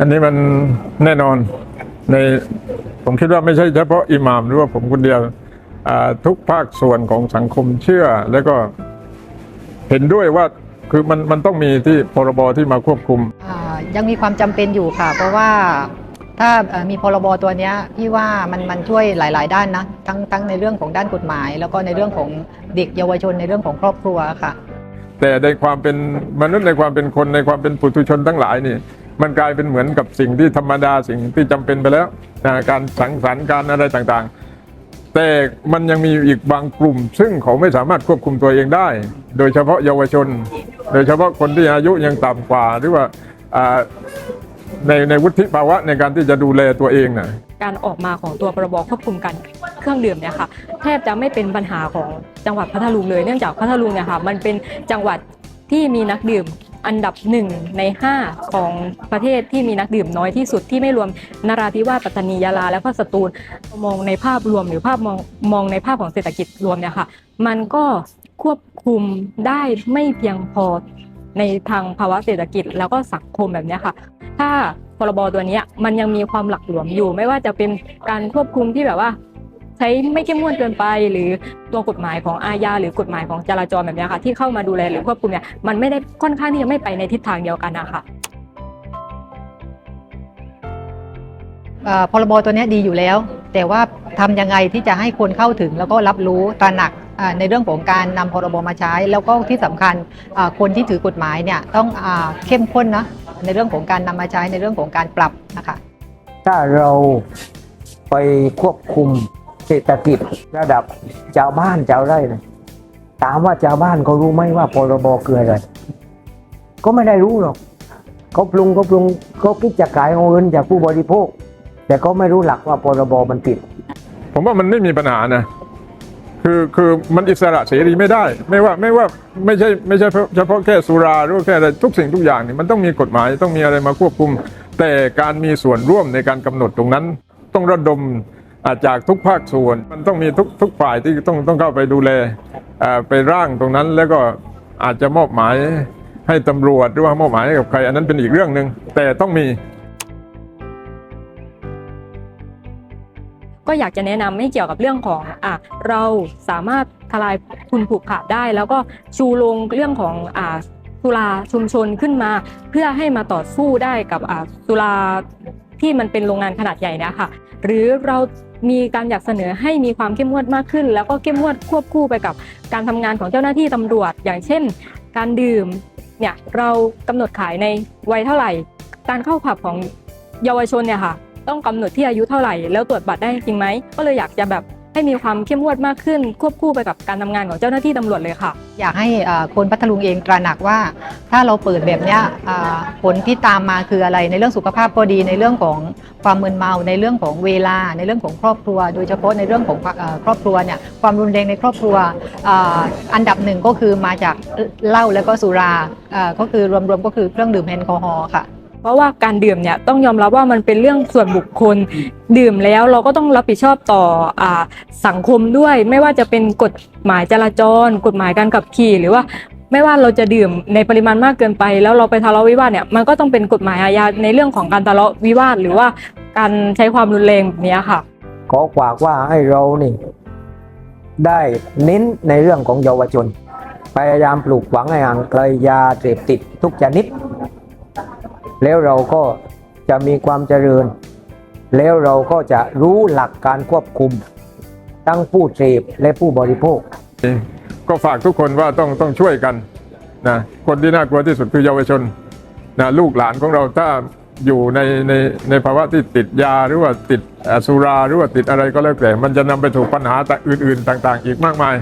อันนี้มันแน่นอนในผมคิดว่าไม่ใช่เฉพาะอิหม่ามหรือว่าผมคนเดียวอ่าทุกภาคส่วนของสังคมเชื่อ แล้วก็เห็นด้วยว่าคือมันมันต้องมีที่พรบที่มาควบคุมอ่ายังมีความจำเป็นอยู่ค่ะ เพราะว่าถ้าเอ่อมีพรบตัวเนี้ยพี่ว่ามันมันช่วยหลาย ๆ ด้านนะทั้งทั้งในเรื่องของด้านกฎหมาย แล้วก็ในเรื่องของเด็กเยาวชนในเรื่องของครอบครัวค่ะ แต่ในความเป็นมนุษย์ในความเป็นคนในความเป็นปุถุชนทั้งหลายนี่ มันกลายเป็นเหมือนกับสิ่งที่ธรรมดาสิ่งที่จำเป็นไปแล้วนะการสังสรรค์การอะไรต่างๆ แต่มันยังมีอีกบางกลุ่ม ซึ่งเขาไม่สามารถควบคุมตัวเองได้ โดยเฉพาะเยาวชน โดยเฉพาะคนที่อายุยังต่ำกว่าหรือว่าอ่าในในวุฒิภาวะในการที่จะดูแลตัวเองนะการออกมาของตัวพรบควบคุมการเครื่องดื่มเนี่ยค่ะแทบจะไม่เป็นปัญหาของจังหวัดพัทลุงเลยเนื่องจากพัทลุงเนี่ยค่ะมันเป็นจังหวัดที่มีนักดื่ม อันดับหนึ่งใน 5 ของประเทศที่มีนักดื่มน้อยที่สุดที่ไม่รวมนราธิวาสปัตตานียาลา และก็สตูลมองในภาพรวมหรือภาพมองมองในภาพของเศรษฐกิจรวมเนี่ยค่ะ มันก็ควบคุมได้ไม่เพียงพอในทางภาวะเศรษฐกิจแล้วก็สังคมแบบนี้ค่ะ ถ้าพรบตัวนี้มันยังมีความหลักหลวมอยู่ ไม่ว่าจะเป็นการควบคุมที่แบบว่า ใช้ไม่เข้มงวดเกินไป หรือตัวกฎหมายของอาญาหรือกฎหมายของจราจรแบบเนี้ยค่ะ ที่เข้ามาดูแลหรือควบคุมเนี่ยมันไม่ได้ค่อนข้างที่จะไม่ไปในทิศทางเดียวกันนะคะเอ่อพรบตัวเนี้ยดีอยู่แล้ว แต่ว่าทำยังไงที่จะให้คนเข้าถึงแล้วก็รับรู้ตระหนักอ่าในเรื่องของการนำพรบมาใช้ แล้วก็ที่สำคัญอ่าคนที่ถือกฎหมายเนี่ยต้องอาเข้มข้นนะในเรื่องของการนำมาใช้ในเรื่องของการปรับนะคะถ้าเราไปควบคุมเศรษฐกิจระดับชาวบ้านชาวไร่เลยถามว่าชาวบ้านเขารู้ไหมว่าพรบคืออะไรก็ไม่ได้รู้หรอกเขาปรุงเขาปรุงเขาคิดจะขายเอาเงินจากผู้บริโภค แต่เขาไม่รู้หลักว่าพรบมันผิด ผมว่ามันไม่มีปัญหานะคือคือมันอิสระเสรีไม่ได้ ไม่ว่าไม่ว่าไม่ใช่ไม่ใช่เฉพาะแค่สุราหรือแค่อะไรทุกสิ่งทุกอย่างนี่มันต้องมีกฎหมายต้องมีอะไรมาควบคุม แต่การมีส่วนร่วมในการกำหนดตรงนั้น ต้องระดม อาจากทุกภาคส่วน มันต้องมีทุกทุกฝ่ายที่ต้องต้องเข้าไปดูแลไปร่างตรงนั้นแล้วก็อาจจะมอบหมายให้ตำรวจหรือว่ามอบหมายให้กับใคร อันนั้นเป็นอีกเรื่องหนึ่งแต่ต้องมีก็อยากจะแนะนำให้เกี่ยวกับเรื่องของอะเราสามารถทลายทุนผูกขาดได้ แล้วก็ชูลงเรื่องของอ่าสุราชุมชนขึ้นมา เพื่อให้มาต่อสู้ได้กับอ่าสุรา ที่มันเป็นโรงงานขนาดใหญ่นะคะหรือเรามีการอยากเสนอให้มีความเข้มงวดมากขึ้น แล้วก็เข้มงวดควบคู่ไปกับการทำงานของเจ้าหน้าที่ตำรวจ อย่างเช่น การดื่มเนี่ยเรากำหนดขายในวัยเท่าไหร่ การเข้าผับของเยาวชนเนี่ยค่ะต้องกำหนดที่อายุเท่าไหร่ แล้วตรวจบัตรได้จริงไหมก็เลยอยากจะแบบ ให้มีความเข้มงวดมากขึ้น ควบคู่ไปกับการทำงานของเจ้าหน้าที่ตำรวจเลยค่ะ อยากให้คนพัทลุงเองตระหนักว่า ถ้าเราเปิดแบบนี้ผลที่ตามมาคืออะไรในเรื่องสุขภาพก็ดีในเรื่องของความมึนเมาในเรื่องของเวลาในเรื่องของครอบครัว โดยเฉพาะในเรื่องของครอบครัวเนี่ยความรุนแรงในครอบครัวอันดับหนึ่งก็คือมาจากเหล้าแล้วก็สุราอ่าก็คือรวมๆก็คือเครื่องดื่มแอลกอฮอล์ค่ะ เพราะว่าการดื่มเนี่ยต้องยอมรับว่ามันเป็นเรื่องส่วนบุคคล ดื่มแล้วเราก็ต้องรับผิดชอบต่ออสังคมด้วย ไม่ว่าจะเป็นกฎหมายจราจร กฎหมายการขับขี่หรือว่าไม่ว่าเราจะดื่มในปริมาณมากเกินไป แล้วเราไปทะเลาะวิวาทเนี่ยมันก็ต้องเป็นกฎหมายอาญาในเรื่องของการทะเลาะวิวาทหรือว่าการใช้ความรุนแรงแบบเนี้ยค่ะ ขอฝากว่าให้เรานี่ได้เน้นในเรื่องของเยาวชนพยายามปลูกฝังให้ห่างไกลยาเสพติดทุกชนิด แล้วเราก็จะมีความเจริญ แล้วเราก็จะรู้หลักการควบคุม ทั้งผู้เสพและผู้บริโภค ก็ฝากทุกคนว่าต้องต้องช่วยกันนะคนที่น่ากลัวที่สุดคือเยาวชนนะลูกหลานของเราถ้าอยู่ในในในภาวะที่ติดยาหรือว่าติดอสุราหรือว่าติดอะไรก็แล้วแต่ มันจะนำไปถูกปัญหาอื่น ๆ ต่าง ๆ อีกมากมาย